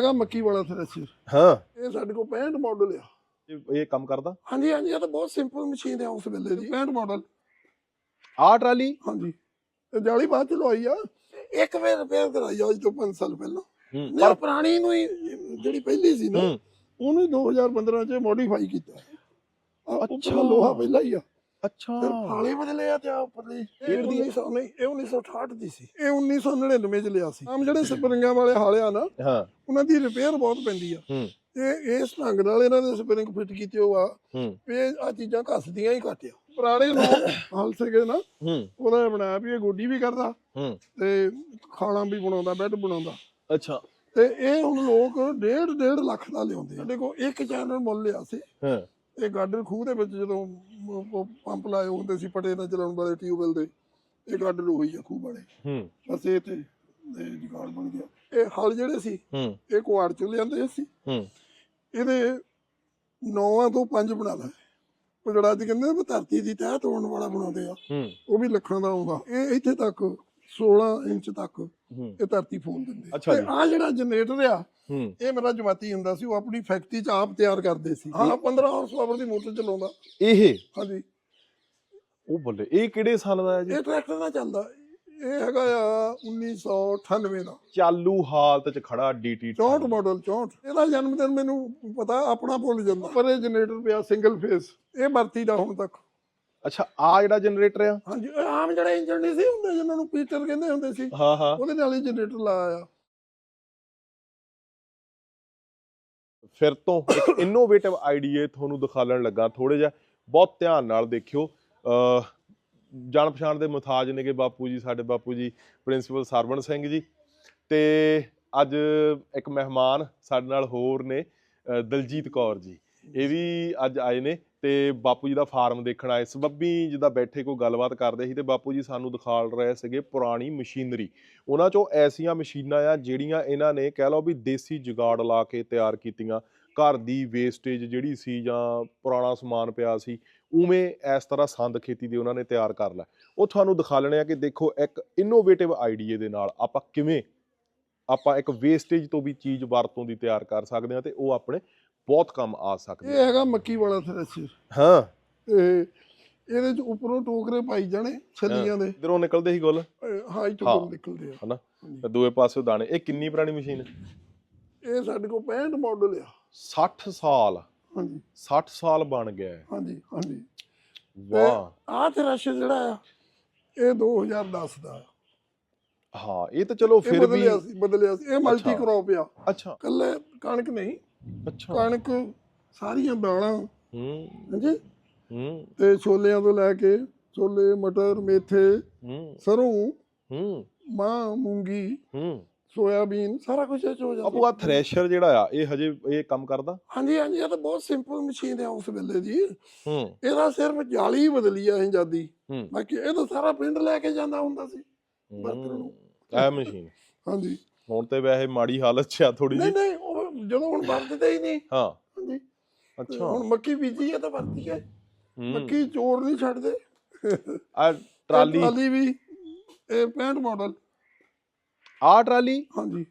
ਹੈਗਾ ਮੱਕੀ ਵਾਲਾ ਥ੍ਰੈਸ਼ਰ ਹਾਂ। ਇਹ ਸਾਡੇ ਕੋਲ 65 ਮਾਡਲ ਆ। ਇਹ ਇਹ ਕੰਮ ਕਰਦਾ? ਹਾਂਜੀ ਹਾਂਜੀ ਇਹ ਤਾਂ ਬਹੁਤ ਸਿੰਪਲ ਮਸ਼ੀਨ ਆ ਉਸ ਵੇਲੇ ਦੀ 65 ਮਾਡਲ ਆਹ ਟਰਾਲੀ? ਹਾਂਜੀ। ਇਹ ਜਾਲੀ ਬਾਅਦ ਚ ਲਵਾਈ ਆ। ਇੱਕ ਵਾਰ ਰਿਪੇਅਰ ਕਰਾਈ ਆ ਅੱਜ ਤੋਂ 5 ਸਾਲ ਪਹਿਲਾਂ। ਹੂੰ ਪਰ ਪੁਰਾਣੀ ਨੂੰ ਹੀ ਜਿਹੜੀ ਪਹਿਲੀ ਸੀ ਨਾ ਹੂੰ। ਉਹਨੂੰ ਹੀ 2015 ਚ ਮੋਡੀਫਾਈ ਕੀਤਾ। ਅੱਛਾ। ਲੋਹਾ ਪਹਿਲਾਂ ਹੀ ਆ। ਅੱਛਾ। ਫਿਰ ਫਾਲੇ ਬਦਲੇ ਆ ਤੇ ਆ ਉੱਪਰਲੀ ਇਹ 1900 ਨਹੀਂ ਇਹ 1968 ਦੀ ਸੀ। ਇਹ 1999 ਚ ਲਿਆ ਸੀ। ਆਮ ਜਿਹੜੇ ਸਪਰਿੰਗਾਂ ਵਾਲੇ ਹਾਲੇ ਆ ਨਾ ਹਾਂ। ਉਹਨਾਂ ਦੀ ਰਿਪੇਅਰ ਬਹੁਤ ਪੈਂਦੀ ਆ। ਹੂੰ। ਇਹ ਇਸ ਢੰਗ ਨਾਲ ਇਹਨਾਂ ਦੇ ਸਪਰਿੰਗ ਫਿੱਟ ਕੀਤੇ ਹੋ ਆ ਹੂੰ। ਵੀ ਆ ਚੀਜ਼ਾਂ ਘਸਦੀਆਂ ਹੀ ਘੱਟ ਆ। ਪੁਰਾਣੇ ਲੋਕ ਹਲ ਸੀਗੇ ਨਾ ਹੂੰ। ਉਹਦਾ ਇਹ ਬਣਾਇਆ ਵੀ ਇਹ ਗੋਡੀ ਵੀ ਕਰਦਾ। ਹੂੰ। ਤੇ ਖਾਲਾਂ ਵੀ ਬਣਾਉਂਦਾ ਬੈੱਡ ਬਣਾਉਂਦਾ। ਅੱਛਾ। ਤੇ ਇਹ ਹੁਣ ਲੋਕ ਡੇਢ ਡੇਢ ਲੱਖ ਦਾ ਲਿਆਉਂਦੇ ਆ। ਸਾਡੇ ਕੋਲ ਇੱਕ ਚੈਨਲ ਮੁੱਲ ਲਿਆ ਸੀ। ਹਾਂ। ਇਹ ਗਾਰਡਨ ਖੂਹ ਦੇ ਵਿੱਚ ਜਦੋਂ ਉਹ- ਪੰਪ ਲਾਏ ਹੁੰਦੇ ਸੀ ਪਟੇ ਨਾਲ ਚਲਾਉਣ ਵਾਲੇ ਟਿਊਬਵੈਲ ਦੇ ਇਹ ਗਾਰਡਨ ਉਹੀ ਆ ਖੂਹ ਵਾਲੇ। ਹੂੰ। ਬਸ ਇਹ ਤੇ ਇਹ ਜੁਗਾੜ ਬਣ ਗਿਆ। ਇਹ ਹਲ ਜਿਹੜੇ ਸੀ ਹੂੰ। ਇਹ ਕੁਆੜ ਚੋਂ ਲਿਆਂਦੇ ਸੀ। ਹੂੰ। ਇਹਦੇ ਨੌਵਾਂ ਤੋਂ ਪੰਜ ਬਣਾ ਲੈ ਉਹ ਜਿਹੜਾ ਅੱਜ ਕਹਿੰਦੇ ਧਰਤੀ ਦੀ ਤਹਿ ਤੋੜਨ ਵਾਲਾ ਬਣਾਉਂਦੇ ਆ ਉਹ ਵੀ ਲੱਖਾਂ ਦਾ ਆਉਂਦਾ। ਇਹ ਇੱਥੇ ਤੱਕ 16 ਇੰਚ ਤੱਕ ਇਹ ਧਰਤੀ ਫੋਲ ਦਿੰਦੇ ਜੀ। ਆ ਜਿਹੜਾ ਜਨਰੇਟਰ ਆ ਇਹ ਮੇਰਾ ਜਮਾਤੀ ਹੁੰਦਾ ਸੀ ਉਹ ਆਪਣੀ ਫੈਕਟਰੀ 'ਚ ਆਪ ਤਿਆਰ ਕਰਦੇ ਸੀ। ਹਾਂ 15 ਹਾਰਸ ਪਾਵਰ ਦੀ ਮੋਟਰ ਚਲਾਉਂਦਾ। ਇਹ? ਹਾਂਜੀ। ਉਹ ਬੱਲੇ ਇਹ ਕਿਹੜੇ ਸਾਲ ਦਾ ਹੈ ਜੀ? ਇਹ ਟਰੈਕਟਰ ਨਾਲ ਚੱਲਦਾ। ਇਹ ਹੈਗਾ ਆ 1998 ਦਾ। ਚਾਲੂ ਹਾਲਤ ਚ ਖੜਾ ਡੀਟੀ 64 ਮਾਡਲ 64 ਇਹਦਾ ਜਨਮ ਦਿਨ ਮੈਨੂੰ ਪਤਾ ਆਪਣਾ ਭੁੱਲ ਜਾਂਦਾ। ਪਰ ਇਹ ਜਨਰੇਟਰ ਪਿਆ ਸਿੰਗਲ ਫੇਸ ਇਹ ਵਰਤੀ ਦਾ ਹੁਣ ਤੱਕ। ਅੱਛਾ ਆ ਜਿਹੜਾ ਜਨਰੇਟਰ ਆ? ਹਾਂਜੀ ਇਹ ਆਮ ਜਿਹੜੇ ਇੰਜਨ ਨਹੀਂ ਸੀ ਹੁੰਦੇ ਜਿਨ੍ਹਾਂ ਨੂੰ ਪੀਟਰ ਕਹਿੰਦੇ ਹੁੰਦੇ ਸੀ। ਹਾਂ ਹਾਂ। ਉਹਦੇ ਨਾਲ ਹੀ ਜਨਰੇਟਰ ਲਾਇਆ ਆ। ਫਿਰ ਤੋਂ ਇੱਕ ਇਨੋਵੇਟਿਵ ਆਈਡੀਆ ਤੁਹਾਨੂੰ ਦਿਖਾਉਣ ਲੱਗਾ ਥੋੜੇ ਜਿਹਾ ਬਹੁਤ ਧਿਆਨ ਨਾਲ ਦੇਖਿਓ। ਅ ਜਾਣ ਪਛਾਣ ਦੇ ਮੁਤਾਜ ਨੇਗੇ ਬਾਪੂ ਜੀ ਸਾਡੇ ਬਾਪੂ ਜੀ ਪ੍ਰਿੰਸੀਪਲ ਸਰਵਣ ਸਿੰਘ ਜੀ ਤੇ ਅੱਜ ਇੱਕ ਮਹਿਮਾਨ ਸਾਡੇ ਨਾਲ ਹੋਰ ਨੇ ਦਲਜੀਤ ਕੌਰ ਜੀ। ਇਹ ਵੀ ਅੱਜ ਆਏ ਨੇ। ਤੇ ਬਾਪੂ ਜੀ ਦਾ ਫਾਰਮ ਦੇਖਣ ਆਏ ਸਬੱਬੀ ਜਿੱਦਾਂ ਬੈਠੇ ਕੋਈ ਗੱਲਬਾਤ ਕਰਦੇ ਸੀ ਤੇ ਬਾਪੂ ਜੀ ਸਾਨੂੰ ਦਿਖਾਲ ਰਹੇ ਸੀਗੇ ਪੁਰਾਣੀ ਮਸ਼ੀਨਰੀ। ਉਹਨਾਂ ਚੋਂ ਐਸੀਆਂ ਮਸ਼ੀਨਾਂ ਆ ਜਿਹੜੀਆਂ ਇਹਨਾਂ ਨੇ ਕਹਿ ਲਓ ਵੀ ਦੇਸੀ ਜੁਗਾੜ ਲਾ ਕੇ ਤਿਆਰ ਕੀਤੀਆਂ। ਘਰ ਦੀ ਵੇਸਟੇਜ ਜਿਹੜੀ ਸੀ ਜਾਂ ਪੁਰਾਣਾ ਸਮਾਨ ਪਿਆ ਸੀ, ਉਵੇਂ ਇਸ ਤਰ੍ਹਾਂ ਸੰਦ ਖੇਤੀ ਦੇ ਉਹਨਾਂ ਨੇ ਤਿਆਰ ਕਰ ਲਿਆ। ਉਹ ਤੁਹਾਨੂੰ ਦਿਖਾ ਲੈਣੇ ਆ ਕਿ ਦੇਖੋ ਇੱਕ ਇਨੋਵੇਟਿਵ ਆਈਡੀਆ ਦੇ ਨਾਲ ਆਪਾਂ ਕਿਵੇਂ ਆਪਾਂ ਇੱਕ ਵੇਸਟੇਜ ਤੋਂ ਵੀ ਚੀਜ਼ ਵਰਤੋਂ ਦੀ ਤਿਆਰ ਕਰ ਸਕਦੇ ਹਾਂ ਤੇ ਉਹ ਆਪਣੇ ਬਹੁਤ ਕੰਮ ਆ ਸਕਦੇ ਇਹ ਆ। ਹੈਗਾ ਮੱਕੀ ਵਾਲਾ ਥ੍ਰੈਸ਼ਰ। ਹਾਂ। ਇਹ ਇਹਦੇ ਚ ਉੱਪਰੋਂ ਟੋਕਰੇ ਪਾਈ ਜਾਣੇ ਛੱਲੀਆਂ ਦੇ। ਇਧਰੋਂ ਨਿਕਲਦੇ ਸੀ ਗੁੱਲ? ਇਹ ਹਾਂ। ਟੋਕਰੇ ਨਿਕਲਦੇ ਆ। ਹਨਾ। ਤੇ ਦੂਏ ਪਾਸੇ ਦਾਣੇ। ਇਹ ਕਿੰਨੀ ਪੁਰਾਣੀ ਮਸ਼ੀਨ ਹੈ? ਇਹ ਸਾਡੇ ਕੋਲ 65 ਮਾਡਲ ਆ। 60 ਸਾਲ। ਹਾਂਜੀ। 60 ਸਾਲ ਬਣ ਗਿਆ ਹੈ। ਹਾਂਜੀ ਹਾਂਜੀ। ਵਾਹ। ਆਹ ਥ੍ਰੈਸ਼ਰ ਜਿਹੜਾ ਆ ਇਹ 2010 ਦਾ ਆ। ਹਾਂ ਇਹ ਤਾਂ ਚਲੋ ਇਹ ਫਿਰ ਵੀ ਬਦਲਿਆ ਸੀ ਬਦਲਿਆ ਸੀ। ਇਹ ਮਲਟੀ। ਕ੍ਰੌਪ ਆ। ਅੱਛਾ। ਕੱਲੇ ਕਣਕ ਨਹੀਂ ਅੱਛਾ। ਕਣਕ ਸਾਰੀਆਂ ਦਾਲਾਂ। ਹੂੰ। ਹਾਂਜੀ? ਹੂੰ। ਤੇ ਛੋਲਿਆਂ ਤੋਂ ਲੈ ਕੇ ਛੋਲੇ ਮਟਰ ਮੇਥੇ ਹੂੰ। ਸਰੋਂ ਹੂੰ। ਮਾਂ ਮੂੰਗੀ ਹੂੰ। ਸੋਇਆਬੀਨ ਸਾਰਾ ਕੁਝ ਇਹ ਚ ਹੋ ਜਾਂਦਾ। ਆਪੂ ਆ ਥ੍ਰੈਸ਼ਰ ਜਿਹੜਾ ਆ ਇਹ ਹਜੇ ਇਹ ਕੰਮ ਕਰਦਾ? ਹਾਂਜੀ ਹਾਂਜੀ ਇਹ ਤਾਂ ਬਹੁਤ ਸਿੰਪਲ ਮਸ਼ੀਨ ਹੈ ਉਸ ਵੇਲੇ ਦੀ ਹੂੰ। ਇਹਦਾ ਸਿਰਫ ਜਾਲੀ ਬਦਲੀ ਆ ਆਜ਼ਾਦੀ। ਹੂੰ। ਬਾਕੀ ਇਹ ਤਾਂ ਸਾਰਾ ਪਿੰਡ ਲੈ ਕੇ ਜਾਂਦਾ ਹੁੰਦਾ ਸੀ। ਵਰਤਣ ਨੂੰ। ਇਹ ਮਸ਼ੀਨ। ਹਾਂਜੀ। ਹੁਣ ਤੇ ਵੈਸੇ ਮਾੜੀ ਹਾਲਤ 'ਚ ਆ ਥੋੜੀ ਨਹੀਂ ਜੀ ਨਹੀਂ ਉਹ ਜਦੋਂ ਹੁਣ ਵਰਤਦੇ ਹੀ ਨਹੀਂ। ਹਾਂ। ਹਾਂਜੀ। ਅੱਛਾ। ਹੁਣ ਮੱਕੀ ਬੀਜੀ ਹੈ ਤਾਂ ਵਰਤੀ ਹੈ। ਮੱਕੀ ਚੋਰ ਨਹੀਂ ਛੱਡਦੇ। ਆ ਟਰਾਲੀ। ਟਰਾਲੀ ਵੀ ਇਹ 65 ਮਾਡਲ ਆ ਟਰਾਲੀ? ਹਾਂਜੀ।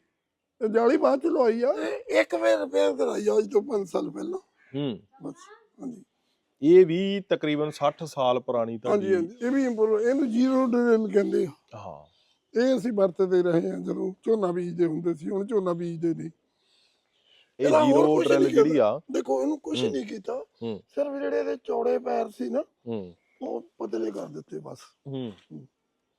ਇਹ ਜਾਲੀ ਬਾਅਦ ਚ ਲਵਾਈ ਆ। ਇਹ ਇੱਕ ਵਾਰ ਰਿਪੇਅਰ ਕਰਾਈ ਆ ਅੱਜ ਤੋਂ 5 ਸਾਲ ਪਹਿਲਾਂ। ਹੂੰ। ਬਸ ਹਾਂਜੀ। ਇਹ ਵੀ ਤਕਰੀਬਨ 60 ਸਾਲ ਪੁਰਾਣੀ ਤਾਂ ਹਾਂਜੀ ਹਾਂਜੀ। ਇਹ ਵੀ ਇੰਪਰੂਵ ਇਹਨੂੰ ਜ਼ੀਰੋ ਡਰਿਲ ਕਹਿੰਦੇ ਆ। ਹਾਂ। ਇਹ ਅਸੀਂ ਵਰਤਦੇ ਰਹੇ ਹਾਂ ਜਦੋਂ ਝੋਨਾ ਬੀਜਦੇ ਹੁੰਦੇ ਸੀ ਹੁਣ ਝੋਨਾ ਬੀਜਦੇ ਨਹੀਂ। ਇਹ ਇਹਦਾ ਹੋਰ ਜ਼ੀਰੋ ਕੁਛ ਡਰਿਲ ਨਹੀਂ ਜਿਹੜੀ ਆ। ਦੇਖੋ ਇਹਨੂੰ ਕੁਝ ਹੂੰ। ਨਹੀਂ ਕੀਤਾ। ਹੂੰ। ਸਿਰਫ ਜਿਹੜੇ ਇਹਦੇ ਚੌੜੇ ਪੈਰ ਸੀ ਨਾ ਹੂੰ। ਉਹ ਪਤਲੇ ਕਰ ਦਿੱਤੇ ਬਸ। ਹੂੰ।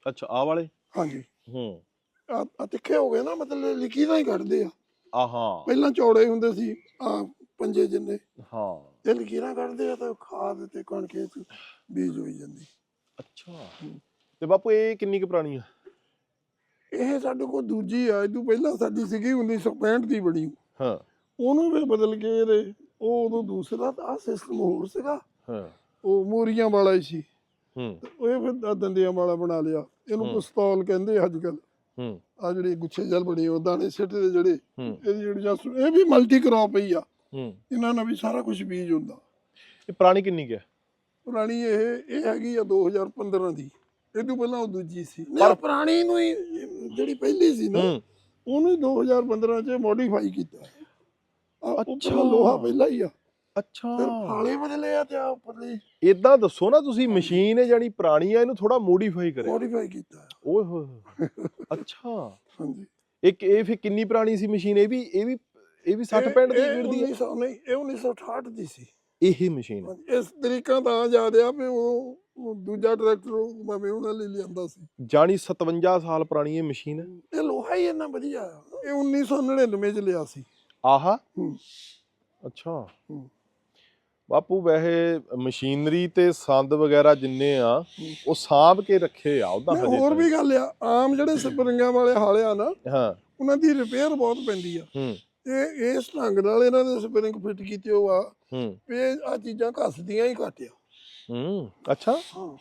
ਅੱਛਾ ਆ ਵਾਲੇ? ਹਾਂਜੀ। ਹੂੰ। ਆ ਆ ਤਿੱਖੇ ਹੋ ਗਏ ਨਾ ਮਤਲਬ ਲਿਖੀਰਾਂ ਹੀ ਕੱਢਦੇ ਆ। ਆ ਹਾਂ ਪਹਿਲਾਂ ਚੌੜੇ ਹੁੰਦੇ ਸੀ ਆ ਪੰਜੇ ਜਿੰਨੇ। ਹਾਂ। ਇਹ ਲਕੀਰਾਂ ਕੱਢਦੇ ਆ ਤਾਂ ਖਾਦ ਤੇ ਕਣਕੇ ਚ ਬੀਜ ਹੋਈ ਜਾਂਦੀ। ਅੱਛਾ। ਤੇ ਬਾਪੂ ਇਹ ਕਿੰਨੀ ਕੁ ਪੁਰਾਣੀ ਆ? ਇਹ ਸਾਡੇ ਕੋਲ ਦੂਜੀ ਆ ਇਹ ਤੋਂ ਪਹਿਲਾਂ ਸਾਡੀ ਸੀਗੀ 1965 ਦੀ ਬਣੀ। ਹਾਂ। ਉਹਨੂੰ ਵੀ ਬਦਲ ਕੇ ਇਹਦੇ ਉਹ ਉਦੋਂ ਦੂਸਰਾ ਆ ਸਿਸਟਮ ਹੋਰ ਸੀਗਾ। ਹਾਂ। ਉਹ ਮੋਰੀਆਂ ਵਾਲਾ ਹੀ ਸੀ। ਹੂੰ। ਉਹ ਫਿਰ ਦੰਦਿਆਂ ਵਾਲਾ ਬਣਾ ਲਿਆ। ਇਹਨੂੰ। ਪਿਸਤੌਲ ਕਹਿੰਦੇ ਅੱਜ ਕੱਲ ਹੂੰ। ਆ ਜਿਹੜੇ ਗੁੱਛੇ ਜਲ ਬਣੇ ਉਹ ਦਾਣੇ ਸਿੱਟ ਦੇ ਜਿਹੜੇ ਇਹ ਜਿਹੜੀ ਜਸ ਇਹ ਵੀ ਮਲਟੀ ਕ੍ਰੌਪ ਹੀ ਆ। ਹੂੰ। ਇਹਨਾਂ ਨਾਲ ਵੀ ਸਾਰਾ ਕੁਝ ਬੀਜ ਹੁੰਦਾ। ਇਹ ਪੁਰਾਣੀ ਕਿੰਨੀ ਕੁ ਹੈ? ਪੁਰਾਣੀ ਇਹ ਇਹ ਹੈਗੀ ਆ 2015 ਦੀ। ਇਹ ਤੋਂ ਪਹਿਲਾਂ ਉਹ ਦੂਜੀ ਸੀ। ਪਰ ਪੁਰਾਣੀ ਨੂੰ ਹੀ ਜਿਹੜੀ ਪਹਿਲੀ ਸੀ ਨਾ ਉਹਨੂੰ 2015 ਚ ਮੋਡੀਫਾਈ ਕੀਤਾ। ਅੱਛਾ। ਲੋਹਾ ਪਹਿਲਾਂ ਹੀ ਆ। ਅੱਛਾ। ਫਿਰ ਫਾਲੇ ਬਦਲੇ ਆ ਤੇ ਆ ਉੱਪਰਲੀ ਇਦਾਂ ਦੱਸੋ ਨਾ ਤੁਸੀਂ ਮਸ਼ੀਨ ਹੈ ਜਾਨੀ ਪੁਰਾਣੀ ਆ ਇਹਨੂੰ ਥੋੜਾ ਮੋਡੀਫਾਈ ਕਰਿਆ ਮੋਡੀਫਾਈ ਕੀਤਾ ਓਏ ਹੋਏ। ਅੱਛਾ। ਹਾਂਜੀ। ਇੱਕ ਇਹ ਫਿਰ ਕਿੰਨੀ ਪੁਰਾਣੀ ਸੀ ਮਸ਼ੀਨ? ਇਹ ਵੀ ਇਹ ਵੀ ਇਹ ਵੀ 60 ਇਹ- 65 ਦੀ ਦੀ ਹੈ। 1900 ਨਹੀਂ ਇਹ 1968 ਦੀ ਸੀ। ਇਹ ਮਸ਼ੀਨ ਇਸ ਤਰੀਕਾ ਤਾਂ ਯਾਦ ਆ ਵੀ ਉਹ ਦੂਜਾ ਟਰੈਕਟਰ ਉਹ ਮੈਂ ਉਹਨਾਂ ਲਈ ਲਿਆਂਦਾ ਸੀ। ਜਾਨੀ 57 ਸਾਲ ਪੁਰਾਣੀ ਇਹ ਮਸ਼ੀਨ ਹੈ। ਇਹ ਲੋਹਾ ਹੀ ਇੰਨਾ ਵਧੀਆ। ਇਹ 1999 ਚ ਲਿਆ ਸੀ। ਆਹਾ। ਹੂੰ। ਅੱਛਾ। ਹੂੰ। ਬਾਪੂ ਵੈਸੇ ਮਸ਼ੀਨਰੀ ਤੇ ਸੰਦ ਵਗੈਰਾ ਜਿੰਨੇ ਆ ਉਹ ਸਾਂਭ ਕੇ ਰੱਖੇ ਆ ਉਹਦਾ ਨਹੀਂ, ਹਜੇ ਹੋਰ। ਵੀ ਗੱਲ ਆ ਆਮ ਜਿਹੜੇ ਸਪਰਿੰਗਾਂ ਵਾਲੇ ਹਾਲੇ ਆ ਨਾ ਹਾਂ। ਉਹਨਾਂ ਦੀ ਰਿਪੇਅਰ ਬਹੁਤ ਪੈਂਦੀ ਆ। ਹੂੰ। ਇਹ ਇਸ ਢੰਗ ਨਾਲ ਇਹਨਾਂ ਦੇ ਸਪਰਿੰਗ ਫਿੱਟ ਕੀਤੇ ਹੋ ਆ ਹੂੰ। ਵੀ ਆ ਚੀਜ਼ਾਂ ਘਸਦੀਆਂ ਹੀ ਘੱਟ ਆ। ਹੂੰ। ਅੱਛਾ। ਹਾਂ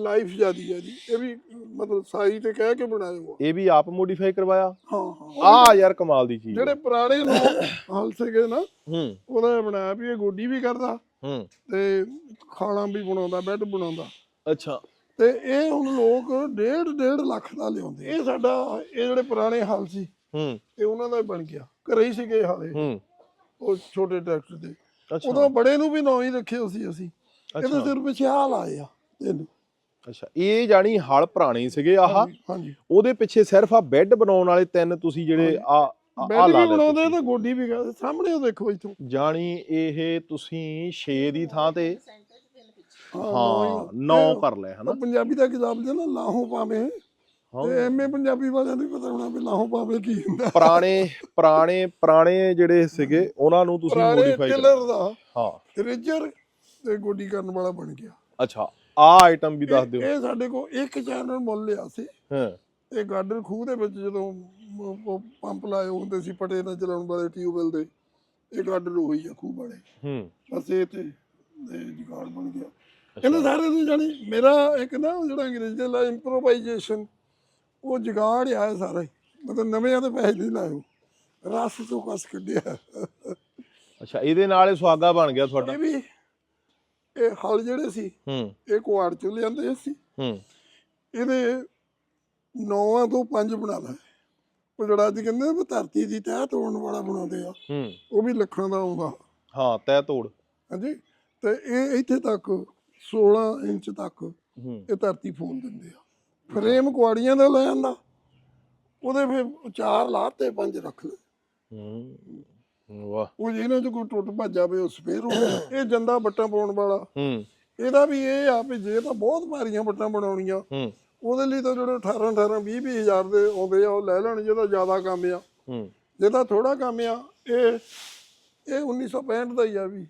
ਲਾਈਫ ਜਿਆਦੀ ਆ ਜੀ ਇਹ ਵੀ ਮਤਲਬ ਸਾਈ ਤੇ ਕਹਿ ਕੇ ਬਣਾਏ ਹੋ ਇਹ ਵੀ ਆਪ ਮੋਡੀਫਾਈ ਕਰਵਾਇਆ? ਹਾਂ ਹਾਂ। ਆ ਯਾਰ ਕਮਾਲ ਦੀ ਚੀਜ਼ ਜਿਹੜੇ ਪੁਰਾਣੇ ਲੋਕ ਹਲ ਸੀਗੇ ਨਾ ਹੂੰ। ਉਹਦਾ ਬਣਾਇਆ ਵੀ ਇਹ ਗੋਡੀ ਵੀ ਕਰਦਾ ਹੂੰ। ਤੇ ਖਾਣਾ ਵੀ ਬਣਾਉਂਦਾ ਬੈੱਡ ਬਣਾਉਂਦਾ। ਅੱਛਾ। ਤੇ ਇਹ ਹੁਣ ਲੋਕ ਡੇਢ ਡੇਢ ਲੱਖ ਦਾ ਲਿਆਉਂਦੇ। ਇਹ ਸਾਡਾ ਇਹ ਜਿਹੜੇ ਪੁਰਾਣੇ ਹਲ ਸੀ ਹੂੰ। ਇਹ ਉਹਨਾਂ ਦਾ ਹੀ ਬਣ ਗਿਆ। ਘਰੇ ਹੀ ਸੀਗੇ ਹਾਲੇ। ਹੂੰ। ਉਹ ਛੋਟੇ ਟਰੈਕਟਰ ਤੇ ਅੱਛਾ। ਉਦੋਂ ਬੜੇ ਨੂੰ ਵੀ ਨਾਂ ਹੀ ਰੱਖੇ ਸੀ ਅਸੀਂ। ਇਹਦੇ ਸਿਰ ਪਿੱਛੇ ਆ ਲਾਏ ਆ ਤੈਨੂੰ। ਅੱਛਾ ਇਹ ਜਾਨੀ ਹਲ ਪੁਰਾਣੇ ਸੀਗੇ ਆਹ। ਹਾਂਜੀ ਉਹਦੇ ਪਿੱਛੇ ਸਿਰਫ ਆ ਬੈੱਡ ਬਣਾਉਣ ਵਾਲੇ ਤਿੰਨ ਤੁਸੀਂ ਜਿਹੜੇ ਆ ਆ ਬੈੱਡ ਲਾ ਵੀ ਬਣਾਉਂਦੇ। ਤੇ ਗੋਡੀ ਵੀ ਕਰਦੇ ਸਾਹਮਣੇ ਉਹ ਦੇਖੋ ਇੱਥੋਂ। ਜਾਣੀ ਇਹ ਤੁਸੀਂ 6 ਦੀ ਥਾਂ ਤੇ ਹਾਂ ਹੀ 9 ਇਹ ਕਰ ਲਏ ਹਨਾ? ਪੰਜਾਬੀ ਦਾ ਕਿਤਾਬ ਜਿਹਾ ਨਾ ਲਾਹੋਂ ਪਾਵੇਂ ਹਾਂ। ਤੇ ਐਮਏ ਪੰਜਾਬੀ ਵਾਲਿਆਂ ਨੂੰ ਪਤਾ ਹੋਣਾ ਵੀ ਲਾਹੋਂ ਪਾਵੇਂ ਕੀ ਹੁੰਦਾ। ਪੁਰਾਣੇ ਪੁਰਾਣੇ ਪੁਰਾਣੇ ਜਿਹੜੇ ਸੀਗੇ ਉਹਨਾਂ ਨੂੰ ਤੁਸੀਂ ਮੋਡੀਫਾਈ ਕਰ। ਦਾ। ਹਾਂ। ਰਿਜਰ ਤੇ ਗੋਡੀ ਕਰਨ ਵਾਲਾ ਬਣ ਗਿਆ। ਅੱਛਾ ਆ ਆਈਟਮ ਵੀ ਦੱਸ ਦਿਓ। ਇਹ ਸਾਡੇ ਕੋਲ ਇੱਕ ਚੈਨਲ ਮੁੱਲ ਲਿਆ ਸੀ। ਹਾਂ। ਇਹ ਗਾਰਡਨ ਖੂਹ ਦੇ ਵਿੱਚ ਜਦੋਂ ਉਹ ਪੰਪ ਲਾਏ ਹੁੰਦੇ ਸੀ ਪਟੇ ਨਾਲ ਚਲਾਉਣ ਵਾਲੇ ਟਿਊਬਵੈਲ ਦੇ ਇਹ ਗਾਰਡਨ ਉਹੀ ਆ ਖੂਹ ਵਾਲੇ। ਹੂੰ। ਬਸ ਇਹ ਤੇ ਜੁਗਾੜ ਬਣ ਗਿਆ। ਇਹਨਾਂ ਸਾਰੇ ਨੂੰ ਜਾਣੀ ਮੇਰਾ ਇੱਕ ਨਾ ਜਿਹੜਾ ਅੰਗਰੇਜ਼ੀ ਦਾ ਇੰਪਰੋਵਾਈਜੇਸ਼ਨ ਉਹ ਜੁਗਾੜ ਆ ਸਾਰਾ ਹੀ। ਮਤਲਬ ਨਵੇਂ ਦੇ ਪੈਸੇ ਨਹੀਂ ਲਾਏ ਰਸ ਤੋਂ ਕਸ ਕੱਢਿਆ। ਅੱਛਾ ਇਹਦੇ ਨਾਲ ਇਹ ਸੁਆਗਾ ਬਣ ਗਿਆ ਤੁਹਾਡਾ। ਇਹ ਵੀ ਇਹ ਹਲ ਜਿਹੜੇ ਸੀ ਹੂੰ। ਇਹ ਕੁਆੜ ਚੋਂ ਲਿਆਂਦੇ ਸੀ। ਹੂੰ। ਇਹਦੇ ਨੌਵਾਂ ਤੋਂ ਪੰਜ ਬਣਾ ਲੈ ਉਹ ਜਿਹੜਾ ਅੱਜ ਕਹਿੰਦੇ ਵੀ ਧਰਤੀ ਦੀ ਤਹਿ ਤੋੜਨ ਵਾਲਾ ਬਣਾਉਂਦੇ ਆ ਹੂੰ। ਉਹ ਵੀ ਲੱਖਾਂ ਦਾ ਆਉਂਦਾ। ਹਾਂ ਤੈ ਤੋੜ। ਹਾਂਜੀ। ਤੇ ਇਹ ਇੱਥੇ ਤੱਕ 16 ਇੰਚ ਤੱਕ ਇਹ ਧਰਤੀ ਫੋਲ ਦਿੰਦੇ ਆ। ਫਰੇਮ ਕੁਆੜੀਆਂ ਦਾ ਲੈ ਆਂਦਾ। ਉਹਦੇ ਫਿਰ ਚਾਰ ਲਾਤੇ ਪੰਜ ਰੱਖ ਲੈ ਹੂੰ। ਵਾਹ। ਉਹ ਜਿਹਨਾਂ ਚ ਕੋਈ ਟੁੱਟ ਭੱਜ ਜਾਵੇ ਉਹ ਸਪੇਅਰ ਹੋ ਗਿਆ ਇਹ ਜੰਦਾ ਬੱਟਾਂ ਪਾਉਣ ਵਾਲਾ। ਹੂੰ। ਇਹਦਾ ਵੀ ਇਹ ਆ ਵੀ ਜੇ ਤਾਂ ਬਹੁਤ ਭਾਰੀਆਂ ਬੱਟਾਂ ਬਣਾਉਣੀਆਂ ਹੂੰ। ਉਹਦੇ ਲਈ ਤਾਂ ਜਿਹੜੇ 18 18 20 20 ਹਜ਼ਾਰ ਦੇ ਆਉਂਦੇ ਆ ਉਹ ਲੈ ਲੈਣ ਜਿਹਦਾ ਜ਼ਿਆਦਾ ਕੰਮ ਆ। ਹੂੰ। ਜਿਹਦਾ ਥੋੜਾ ਕੰਮ ਆ ਇਹ ਇਹ 1965 ਦਾ ਹੀ ਆ ਵੀ।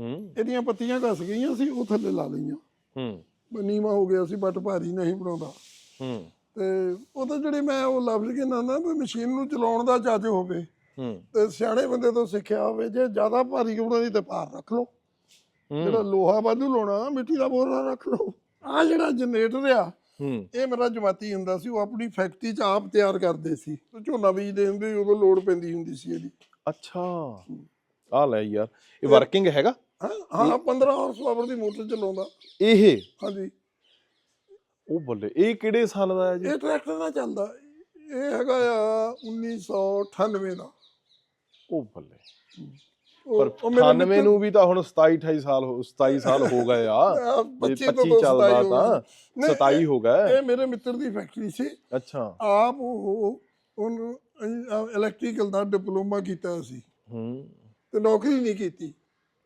ਹੂੰ। ਇਹਦੀਆਂ ਪੱਤੀਆਂ ਘਸ ਗਈਆਂ ਸੀ ਉਹ ਥੱਲੇ ਲਾ ਲਈਆਂ। ਹੂੰ। ਨੀਵਾ ਹੋ ਗਿਆ ਸੀ ਬੱਟ ਭਾਰੀ ਨਹੀਂ ਬਣਾਉਂਦਾ। ਹੂੰ। ਤੇ ਉਹ ਤਾਂ ਜਿਹੜੇ ਮੈਂ ਉਹ ਲਫ਼ਜ਼ ਕੇ ਨਾ ਨਾ ਵੀ ਮਸ਼ੀਨ ਨੂੰ ਚਲਾਉਣ ਦਾ ਚੱਜ ਹੋਵੇ। ਤੇ ਸਿਆਣੇ ਬੰਦੇ ਤੋਂ ਸਿੱਖਿਆ ਹੋਵੇ ਜੇ ਜ਼ਿਆਦਾ ਭਾਰੀ ਬਣਾਉਣੀ ਤੇ ਭਾਰ ਰੱਖ ਲਓ। ਜਿਹੜਾ ਲੋਹਾ ਵਾਧੂ ਲਾਉਣਾ ਮਿੱਟੀ ਦਾ ਬੋਰਾ ਰੱਖ ਲਓ। ਆ ਜਿਹੜਾ ਜਨਰੇਟਰ ਆ ਇਹ ਮੇਰਾ ਜਮਾਤੀ ਹੁੰਦਾ ਸੀ ਉਹ ਆਪਣੀ ਫੈਕਟਰੀ 'ਚ ਆਪ ਤਿਆਰ ਕਰਦੇ ਸੀ। ਝੋਨਾ ਬੀਜਦੇ ਹੁੰਦੇ ਸੀ, ਉਦੋਂ ਲੋੜ ਪੈਂਦੀ ਹੁੰਦੀ ਸੀ ਇਹਦੀ। ਅੱਛਾ। ਆ ਲੈ ਯਾਰ ਇਹ ਵਰਕਿੰਗ ਹੈਗਾ? ਹਾਂ ਹਾਂ 15 ਹਾਰਸ ਪਾਵਰ ਦੀ ਮੋਟਰ ਚਲਾਉਂਦਾ। ਇਹ? ਹਾਂਜੀ। ਉਹ ਬੱਲੇ ਇਹ ਕਿਹੜੇ ਸਾਲ ਦਾ ਹੈ ਜੀ? ਇਹ ਟਰੈਕਟਰ ਨਾਲ ਚੱਲਦਾ। ਇਹ ਹੈਗਾ ਆ 1998 ਦਾ। ਉਹ ਬੱਲੇ। ਪਰ ਉਹ ਮੇਰੇ 98 ਨੂੰ ਵੀ ਤਾਂ ਹੁਣ 27 28 ਸਾਲ ਹੋ 27 ਸਾਲ ਹੋ ਗਏ ਆ। ਆ, ਜੇ 25 ਤੋਂ 25 ਚੱਲਦਾ 27 ਤਾਂ ਨਹੀਂ, 27 ਹੋ ਗਏ। ਇਹ ਮੇਰੇ ਮਿੱਤਰ ਦੀ ਫੈਕਟਰੀ ਸੀ। ਅੱਛਾ। ਆਪ ਉਹ ਉਹਨੂੰ ਇਲੈਕਟ੍ਰੀਕਲ ਦਾ ਡਿਪਲੋਮਾ ਕੀਤਾ ਸੀ। ਹੂੰ। ਤੇ ਨੌਕਰੀ ਨਹੀਂ ਕੀਤੀ।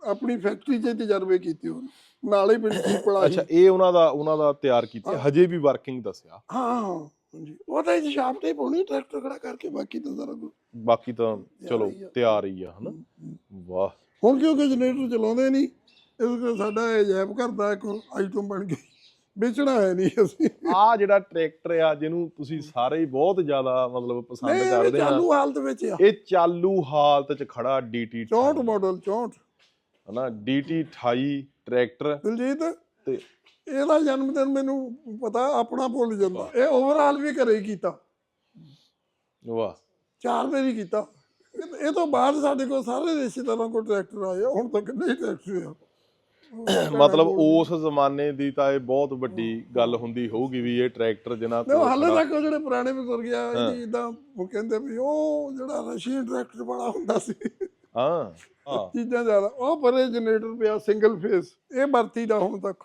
ਆਪਣੀ ਫੈਕਟਰੀ 'ਚ ਤਜਰਬੇ ਕੀਤੇ ਉਹਨੇ। ਨਾਲੇ ਪਿੰਡ ਦੀ ਪੜਾਈ ਅੱਛਾ ਇਹ ਉਹਨਾਂ ਦਾ ਉਹਨਾਂ ਦਾ ਤਿਆਰ ਕੀਤਾ। ਹਜੇ ਵੀ ਵਰਕਿੰਗ ਦੱਸਿਆ। ਹਾਂ। ਹਾਂਜੀ। ਉਹ ਤਾਂ ਇਹ ਸ਼ਾਪ ਤੇ ਪਾਉਣੀ ਟਰੈਕਟਰ ਖੜਾ ਕਰਕੇ ਬਾਕੀ ਤਾਂ ਸਾਰਾ ਕੁਝ ਬਾਕੀ ਤਾਂ ਚਲੋ ਹੀ। ਤਿਆਰ ਹੀ ਆ ਹਨਾ? ਵਾਹ। ਹੁਣ ਕਿਉਂਕਿ ਜਨਰੇਟਰ ਚਲਾਉਂਦੇ ਨਹੀਂ ਇਸ ਕਰਕੇ ਸਾਡਾ ਇਹ ਜੈਬ ਕਰਦਾ ਇੱਕ ਆਈਟਮ ਬਣ ਗਈ ਵੇਚਣਾ ਹੈ ਨਹੀਂ ਅਸੀਂ। ਆ ਜਿਹੜਾ ਟਰੈਕਟਰ ਆ ਜਿਹਨੂੰ ਤੁਸੀਂ ਸਾਰੇ ਹੀ ਬਹੁਤ ਜ਼ਿਆਦਾ ਮਤਲਬ ਪਸੰਦ ਨਹੀਂ ਇਹ ਕਰਦੇ ਆ। ਚਾਲੂ ਹਾਲਤ ਵਿੱਚ ਆ। ਇਹ ਚਾਲੂ ਹਾਲਤ 'ਚ ਖੜਾ ਡੀਟੀ 64 ਮਾਡਲ 64 ਹਨਾ ਡੀਟੀ 28 ਟਰੈਕਟਰ ਦਿਲਜੀਤ। ਤੇ ਇਹਦਾ ਜਨਮ ਦਿਨ ਮੈਨੂੰ ਪਤਾ ਆਪਣਾ ਭੁੱਲ ਜਾਂਦਾ। ਇਹ ਓਵਰਆਲ ਵੀ ਘਰੇ ਹੀ ਕੀਤਾ। ਵਾਹ। ਚਾਰ ਵਾਰੀ ਕੀਤਾ। ਇਹ ਤੋਂ ਬਾਅਦ ਸਾਡੇ ਕੋਲ ਸਾਰੇ ਰਿਸ਼ਤੇਦਾਰਾਂ ਕੋਲ ਟਰੈਕਟਰ ਆਏ ਆ, ਹੁਣ ਤੱਕ ਨਹੀਂ ਟਰੈਕਟਰ ਆ। ਮਤਲਬ ਉਸ ਜ਼ਮਾਨੇ ਦੀ ਤਾਂ ਇਹ ਬਹੁਤ ਵੱਡੀ ਗੱਲ ਹੁੰਦੀ ਹੋਊਗੀ ਵੀ ਇਹ ਟਰੈਕਟਰ ਜਿਨ੍ਹਾਂ ਨਹੀਂ ਉਹ ਹਾਲੇ ਤੱਕ ਉਹ ਜਿਹੜੇ ਪੁਰਾਣੇ ਬਜ਼ੁਰਗ ਆ ਇਦਾਂ ਉਹ ਕਹਿੰਦੇ ਵੀ ਉਹ ਜਿਹੜਾ ਰਸ਼ੀਅਨ ਟਰੈਕਟਰ ਵਾਲਾ ਹੁੰਦਾ ਸੀ। ਹਾਂ ਹਾਂ। ਚੀਜ਼ਾਂ ਜ਼ਿਆਦਾ ਉਹ ਪਰੇ ਜਨਰੇਟਰ ਪਿਆ ਸਿੰਗਲ ਫੇਸ ਇਹ ਵਰਤੀ ਦਾ ਹੁਣ ਤੱਕ।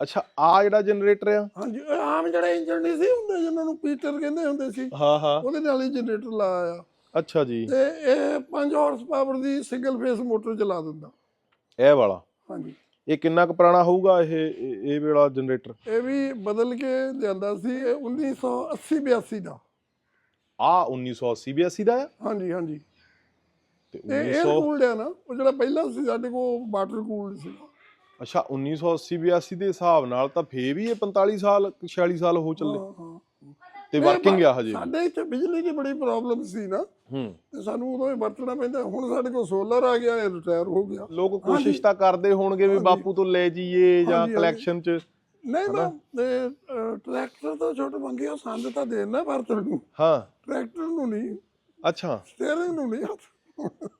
ਅੱਛਾ ਆ ਜਿਹੜਾ ਜਨਰੇਟਰ ਆ? ਹਾਂਜੀ ਆਮ ਜਿਹੜੇ ਇੰਜਨ ਨਹੀਂ ਸੀ ਹੁੰਦੇ ਜਿਨ੍ਹਾਂ ਨੂੰ ਪੀਟਰ ਕਹਿੰਦੇ ਹੁੰਦੇ ਸੀ ਹਾਂ ਹਾਂ। ਉਹਦੇ ਨਾਲ ਹੀ ਜਨਰੇਟਰ ਲਾਇਆ। ਆ ਅੱਛਾ ਜੀ। ਤੇ ਇਹ 5 ਹਾਰਸ ਪਾਵਰ ਦੀ ਸਿੰਗਲ ਫੇਸ ਮੋਟਰ ਚਲਾ ਦਿੰਦਾ। ਇਹ ਵਾਲਾ? ਹਾਂਜੀ। ਇਹ ਕਿੰਨਾ ਕੁ ਪੁਰਾਣਾ ਹੋਊਗਾ ਇਹ ਇਹ ਇਹ ਵਾਲਾ ਜਨਰੇਟਰ ਇਹ ਵੀ ਬਦਲ ਕੇ ਲਿਆਂਦਾ ਸੀ ਇਹ 1980 82 ਦਾ। ਆ 1980 82 ਦਾ ਆ? ਹਾਂਜੀ ਹਾਂਜੀ। ਤੇ ਇਹ 에ਅਰ 1900 ਕੂਲਡ ਆ ਨਾ ਉਹ ਜਿਹੜਾ ਪਹਿਲਾਂ ਸੀ ਸਾਡੇ ਕੋਲ ਵਾਟਰ ਕੂਲਡ ਸੀ ਅੱਛਾ 1980 82 ਦੇ ਹਿਸਾਬ ਨਾਲ ਤਾਂ ਫੇਰ ਵੀ ਇਹ 45 ਸਾਲ 46 ਸਾਲ ਹੋ ਚੱਲੇ। ਤੇ ਵਰਕਿੰਗ ਆ ਹਜੇ। ਸਾਡੇ ਇੱਥੇ ਬਿਜਲੀ ਦੀ ਬੜੀ ਪ੍ਰੋਬਲਮ ਸੀ ਨਾ। ਹੂੰ। ਤੇ ਸਾਨੂੰ ਉਦੋਂ ਹੀ ਵਰਤਣਾ ਪੈਂਦਾ। ਹੁਣ ਸਾਡੇ ਕੋਲ ਸੋਲਰ ਆ ਗਿਆ ਇਹ ਰਿਟਾਇਰ ਹੋ ਗਿਆ। ਲੋਕ ਕੋਸ਼ਿਸ਼ ਤਾਂ ਕਰਦੇ ਹੋਣਗੇ ਵੀ ਬਾਪੂ ਤੋਂ ਲੈ ਜਾਈਏ ਜਾਂ। ਕਲੈਕਸ਼ਨ ਚ। ਨਹੀਂ ਨਾ ਟਰੈਕਟਰ ਤਾਂ ਛੋਟੇ ਮੰਗਿਆ ਸੰਦ ਤਾਂ ਦੇਣਾ ਵਰਤਣ ਨੂੰ। ਹਾਂ। ਟਰੈਕਟਰ ਨੂੰ ਨਹੀਂ ਅੱਛਾ। ਸਟੀਅਰਿੰਗ ਨੂੰ ਨਹੀਂ ਹੱਥ।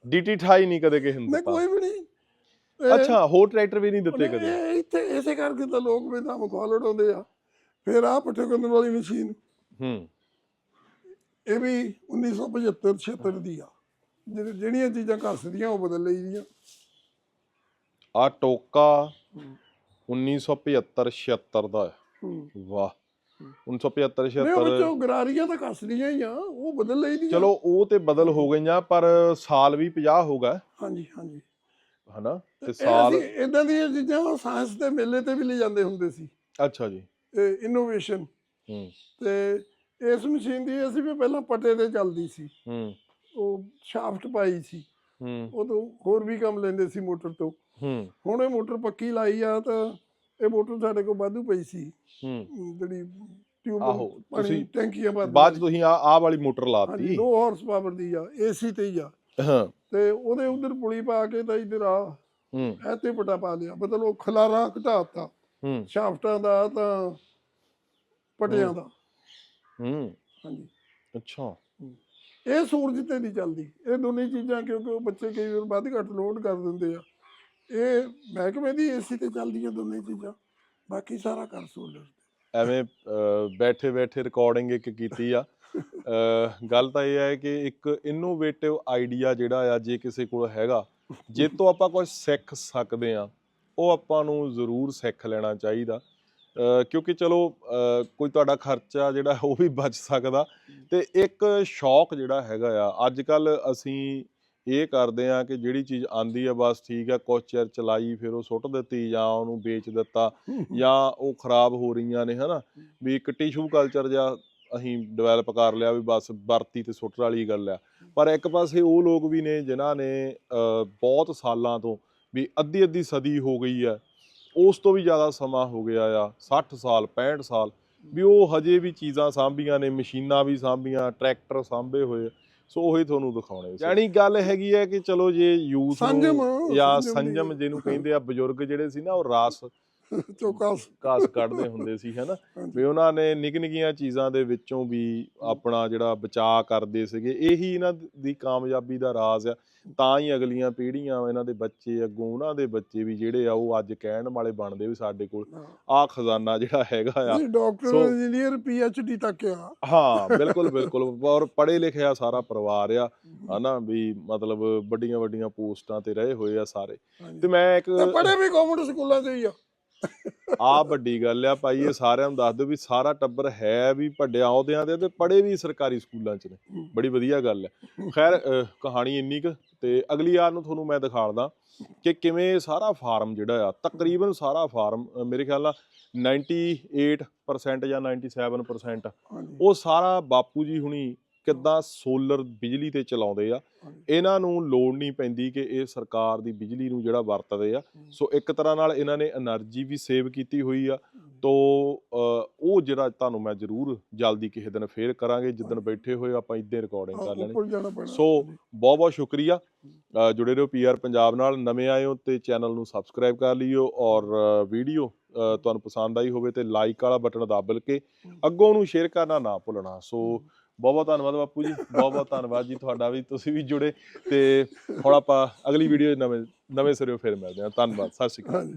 ਡੀਟੀ 28 ਨਹੀਂ ਕਦੇ ਕਿਸੇ ਨੂੰ ਨਹੀਂ ਕੋਈ ਵੀ ਨਹੀਂ। ਅੱਛਾ ਹੋਰ ਟਰੈਕਟਰ ਵੀ ਨਹੀਂ ਦਿੱਤੇ ਕਦੇ? ਇਹ ਇੱਥੇ ਇਸੇ ਕਰਕੇ ਤਾਂ ਲੋਕ ਤਾਂ ਮਖੌਲ ਉਡਾਉਂਦੇ ਆ। ਫਿਰ ਆ ਪੱਠੇ ਕਰਨ ਵਾਲੀ ਮਸ਼ੀਨ। ਹੂੰ। ਇਹ ਵੀ 1975 76 ਦੀ ਆ। ਜਿਹੜੀ- ਜਿਹੜੀਆਂ ਚੀਜ਼ਾਂ ਘਸਦੀਆਂ ਉਹ ਬਦਲ ਲਈ ਦੀਆਂ। ਆ ਟੋਕਾ 1975 76 ਦਾ। ਵਾਹ। 1975 ਨਹੀਂ ਉਹ 76 ਵਿੱਚੋਂ ਗਰਾਰੀਆਂ ਤਾਂ ਘਸਦੀਆਂ ਹੀ ਆ। ਉਹ ਬਦਲ ਲਈ ਦੀਆਂ। ਚਲੋ ਉਹ ਤੇ ਬਦਲ ਹੋ ਗਈਆਂ ਪਰ ਸਾਲ ਵੀ 50 ਹੋ ਗਿਆ ਹਾਂਜੀ ਹਾਂਜੀ। ਹਨਾ? ਤੇ ਸਾਲ ਇਦਾਂ ਦੀਆਂ ਚੀਜ਼ਾਂ ਸਾਇੰਸ ਦੇ ਮੇਲੇ ਤੇ ਵੀ ਲੈ ਜਾਂਦੇ ਹੁੰਦੇ ਸੀ। ਅੱਛਾ ਜੀ। ਇਨੋਵੇਸ਼ਨ ਹੂੰ। ਤੇ ਇਸ ਮਸ਼ੀਨ ਦੀ ਅਸੀਂ ਵੀ ਪਹਿਲਾਂ ਪੱਟੇ ਤੇ ਚੱਲਦੀ ਸੀ। ਹੂੰ। ਉਹ ਸ਼ਾਫਟ ਪਾਈ ਸੀ। ਹੂੰ। ਤੋਂ ਹੋਰ ਵੀ ਕੰਮ ਲੈਂਦੇ ਸੀ ਮੋਟਰ ਤੋਂ। ਹੂੰ। ਹੁਣ ਇਹ ਮੋਟਰ ਪੱਕੀ ਲਾਈ ਆ ਤਾਂ ਇਹ ਮੋਟਰ ਸਾਡੇ ਕੋਲ ਵਾਧੂ ਪਈ ਸੀ। ਹੂੰ। ਜਿਹੜੀ ਟਿਊਬ ਆਹੋ, ਤੁਸੀਂ ਟੈਂਕੀਆਂ ਬਾਅਦ 'ਚ ਤੁਸੀਂ ਆ ਆਹ ਵਾਲੀ ਮੋਟਰ ਲਾਤੀ। ਲੋ ਹਾਰਸ ਪਾਵਰ ਦੀ ਆ ਏਸੀ ਤੇ ਹੀ ਆ। ਹਾਂ। ਤੇ ਉਹਦੇ ਉਧਰ ਪੁਲੀ ਪਾ ਕੇ ਤਾਂ ਇਧਰ ਆ। ਹੂੰ। ਐਤੇ ਪਟਾ ਪਾ ਲਿਆ। ਮਤਲਬ ਉਹ ਖਲਾਰਾ ਘਟਾਤਾ ਹੂੰ। ਸ਼ਾਫਟਾਂ ਦਾ ਤਾਂ ਪਟਿਆਂ ਦਾ। ਹੂੰ। ਹਾਂਜੀ। ਅੱਛਾ। ਇਹ ਸੂਰਜ ਤੇ ਨਹੀਂ ਚੱਲਦੀ। ਇਹ ਦੋਨੇ ਚੀਜ਼ਾਂ ਕਿਉਂਕਿ ਉਹ ਬੱਚੇ ਕਈ ਵਾਰ ਵੱਧ ਘੱਟ ਲੋਡ ਕਰ ਦਿੰਦੇ ਆ। ਇਹ ਮਹਿਕਮੇ ਦੀ ਏਸੀ ਤੇ ਚੱਲਦੀਆਂ ਦੋਨੇ ਚੀਜ਼ਾਂ। ਬਾਕੀ ਸਾਰਾ ਕਰ ਸੋਲਰ ਐਵੇਂ ਬੈਠੇ ਬੈਠੇ ਰਿਕਾਰਡਿੰਗ ਇੱਕ ਕੀਤੀ ਆ। ਗੱਲ ਤਾਂ ਇਹ ਹੈ ਕਿ ਇੱਕ ਇਨੋਵੇਟਿਵ ਆਈਡੀਆ ਜਿਹੜਾ ਆ ਜੇ ਕਿਸੇ ਕੋਲ ਹੈਗਾ ਜੇ ਤੋਂ ਆਪਾਂ ਕੁਝ ਸਿੱਖ ਸਕਦੇ ਆ ਉਹ ਆਪਾਂ ਨੂੰ ਜ਼ਰੂਰ ਸਿੱਖ ਲੈਣਾ ਚਾਹੀਦਾ। ਕਿਉਂਕਿ ਚਲੋ ਕੋਈ ਤੁਹਾਡਾ ਖਰਚਾ ਜਿਹੜਾ ਉਹ ਵੀ ਬਚ ਸਕਦਾ। ਤੇ ਇੱਕ ਸ਼ੌਕ ਜਿਹੜਾ ਹੈਗਾ ਆ ਅੱਜ ਕੱਲ ਅਸੀਂ ਇਹ ਕਰਦੇ ਆ ਕਿ ਜਿਹੜੀ ਚੀਜ਼ ਆਂਦੀ ਆ ਬਸ ਠੀਕ ਆ ਕੁਛ ਚਿਰ ਚਲਾਈ ਫਿਰ ਉਹ ਸੁੱਟ ਦਿੱਤੀ ਜਾਂ ਉਹਨੂੰ ਵੇਚ ਦਿੱਤਾ ਜਾਂ ਉਹ ਖਰਾਬ ਹੋ ਰਹੀਆਂ ਨੇ ਹਨਾ? ਵੀ ਇੱਕ ਟਿਸ਼ੂ ਕਲਚਰ ਜਾਂ ਅਸੀਂ ਡਿਵੈਲਪ ਕਰ ਲਿਆ ਵੀ ਬਸ ਵਰਤੀ ਤੇ ਸੁੱਟਣ ਵਾਲੀ ਗੱਲ ਆ। ਪਰ ਇੱਕ ਪਾਸੇ ਉਹ ਲੋਕ ਵੀ ਨੇ ਜਿਨ੍ਹਾਂ ਨੇ ਬਹੁਤ ਸਾਲਾਂ ਤੋਂ ਵੀ ਅੱਧੀ ਅੱਧੀ ਸਦੀ ਹੋ ਗਈ ਆ ਉਸ ਤੋਂ ਵੀ ਜ਼ਿਆਦਾ ਸਮਾਂ ਹੋ ਗਿਆ ਆ 60 ਸਾਲ 65 ਸਾਲ ਵੀ ਉਹ ਹਜੇ ਵੀ ਚੀਜ਼ਾਂ ਸਾਂਭੀਆਂ ਨੇ ਮਸ਼ੀਨਾਂ ਵੀ ਸਾਂਭੀਆਂ ਟਰੈਕਟਰ ਸਾਂਭੇ ਹੋਏ। ਸੋ ਉਹੀ ਤੁਹਾਨੂੰ ਦਿਖਾਉਣੇ ਸੀ। ਯਾਨੀ ਗੱਲ ਹੈਗੀ ਹੈ ਕਿ ਚਲੋ ਜੇ ਯੂਥ ਸੰਜਮ, ਜਾਂ। ਸੰਜਮ ਜਿਹਨੂੰ ਕਹਿੰਦੇ ਆ ਬਜ਼ੁਰਗ ਜਿਹੜੇ ਸੀ ਨਾ ਉਹ ਰਾਸ ਚੌਕਸ। ਘਾਸ ਕੱਢਦੇ ਹੁੰਦੇ ਸੀ ਹੈਨਾ। ਵੀ ਉਹਨਾਂ ਨੇ ਨਿੱਕ ਨਿੱਕੀਆਂ ਚੀਜ਼ਾਂ ਦੇ ਵਿੱਚੋਂ ਵੀ ਆਪਣਾ ਜਿਹੜਾ ਬਚਾਅ ਕਰਦੇ ਸੀਗੇ ਇਹੀ ਇਹਨਾਂ ਦੀ ਕਾਮਯਾਬੀ ਦਾ ਰਾਜ਼ ਆ। ਤਾਂ ਹੀ ਅਗਲੀਆਂ ਪੀੜ੍ਹੀਆਂ ਇਹਨਾਂ ਦੇ ਬੱਚੇ ਅੱਗੋਂ ਉਹਨਾਂ ਦੇ ਬੱਚੇ ਵੀ ਜਿਹੜੇ ਆ ਉਹ ਅੱਜ ਕਹਿਣ ਵਾਲੇ ਬਣਦੇ ਵੀ ਸਾਡੇ ਕੋਲ ਆਹ ਖਜ਼ਾਨਾ ਜਿਹੜਾ ਹੈਗਾ ਆ। ਡਾਕਟਰ ਇੰਜੀਨੀਅਰ ਡੀ ਤੱਕ ਆ। ਹਾਂ ਬਿਲਕੁਲ ਬਿਲਕੁਲ। ਔਰ ਪੜ੍ਹੇ ਲਿਖਿਆ ਸਾਰਾ ਪਰਿਵਾਰ ਆ ਹਨਾ? ਵੀ ਮਤਲਬ ਵੱਡੀਆਂ ਵੱਡੀਆਂ ਪੋਸਟਾਂ ਤੇ ਰਹੇ ਹੋਏ ਆ ਸਾਰੇ। ਤੇ ਮੈਂ ਇੱਕ ਤੇ ਪੜੇ ਵੀ ਗਵਰਨਮੈਂਟ ਸਕੂਲਾਂ 'ਚ ਹੀ ਆ। ਆ ਵੱਡੀ ਗੱਲ ਆ ਭਾਈ ਇਹ ਸਾਰਿਆਂ ਨੂੰ ਦੱਸ ਦਿਓ ਵੀ ਸਾਰਾ ਟੱਬਰ ਹੈ ਵੀ ਵੱਡਿਆਂ ਅਹੁਦਿਆਂ ਦੇ ਤੇ ਪੜ੍ਹੇ ਵੀ ਸਰਕਾਰੀ ਸਕੂਲਾਂ 'ਚ ਨੇ। ਬੜੀ ਵਧੀਆ ਗੱਲ ਹੈ। ਖੈਰ ਅਹ, ਕਹਾਣੀ ਇੰਨੀ ਕੁ ਤੇ ਅਗਲੀ ਵਾਰ ਨੂੰ ਤੁਹਾਨੂੰ ਮੈਂ ਦਿਖਾੜਦਾ ਕਿ ਕਿਵੇਂ ਸਾਰਾ ਫਾਰਮ ਜਿਹੜਾ ਆ ਤਕਰੀਬਨ ਸਾਰਾ ਫਾਰਮ ਮੇਰੇ ਖਿਆਲ ਨਾਲ 98% ਜਾਂ 97% ਹਾਂਜੀ। ਉਹ ਸਾਰਾ ਬਾਪੂ ਜੀ ਹੁਣੀ ਕਿੱਦਾਂ ਸੋਲਰ ਬਿਜਲੀ ਤੇ ਚਲਾਉਂਦੇ ਆ ਇਹਨਾਂ ਨੂੰ ਲੋੜ ਨਹੀਂ ਪੈਂਦੀ ਕਿ ਇਹ ਸਰਕਾਰ ਦੀ ਬਿਜਲੀ ਨੂੰ ਜਿਹੜਾ ਵਰਤਦੇ ਆ। ਸੋ ਇੱਕ ਤਰ੍ਹਾਂ ਨਾਲ ਇਹਨਾਂ ਨੇ એનર્ਜੀ ਵੀ ਸੇਵ ਕੀਤੀ ਹੋਈ ਆ। ਤੋ ਉਹ ਜਿਹੜਾ ਤੁਹਾਨੂੰ ਮੈਂ ਜ਼ਰੂਰ ਜਲਦੀ ਕਿਸੇ ਦਿਨ ਫੇਰ ਕਰਾਂਗੇ ਜਿੱਦਣ ਬੈਠੇ ਹੋਏ ਆਪਾਂ ਇੱਦਾਂ ਰਿਕਾਰਡਿੰਗ ਕਰ ਲੈਣੀ। ਸੋ ਬਹੁਤ ਬਹੁਤ ਸ਼ੁਕਰੀਆ। ਜੁੜੇ ਰਹੋ ਪੀਆਰ ਪੰਜਾਬ ਨਾਲ। ਨਵੇਂ ਆਏ ਹੋ ਤੇ ਚੈਨਲ ਨੂੰ ਸਬਸਕ੍ਰਾਈਬ ਕਰ ਲਿਓ ਔਰ ਵੀਡੀਓ ਤੁਹਾਨੂੰ ਪਸੰਦ ਆਈ ਹੋਵੇ ਤੇ ਲਾਈਕ ਵਾਲਾ ਬਟਨ ਦੱਬ ਕੇ ਅੱਗੋਂ ਨੂੰ ਸ਼ੇਅਰ ਕਰਨਾ ਨਾ ਭੁੱਲਣਾ। ਸੋ ਬਹੁਤ ਬਹੁਤ ਧੰਨਵਾਦ ਬਾਪੂ ਜੀ, ਬਹੁਤ ਬਹੁਤ ਧੰਨਵਾਦ ਜੀ ਤੁਹਾਡਾ ਵੀ, ਤੁਸੀਂ ਵੀ ਜੁੜੇ ਤੇ ਹੁਣ ਆਪਾਂ ਅਗਲੀ ਵੀਡੀਓ ਨਵੇਂ ਨਵੇਂ ਸਿਰਿਓਂ ਫਿਰ ਮਿਲਦੇ ਹਾਂ। ਧੰਨਵਾਦ, ਸਤਿ ਸ਼੍ਰੀ ਅਕਾਲ। ਹਾਂਜੀ।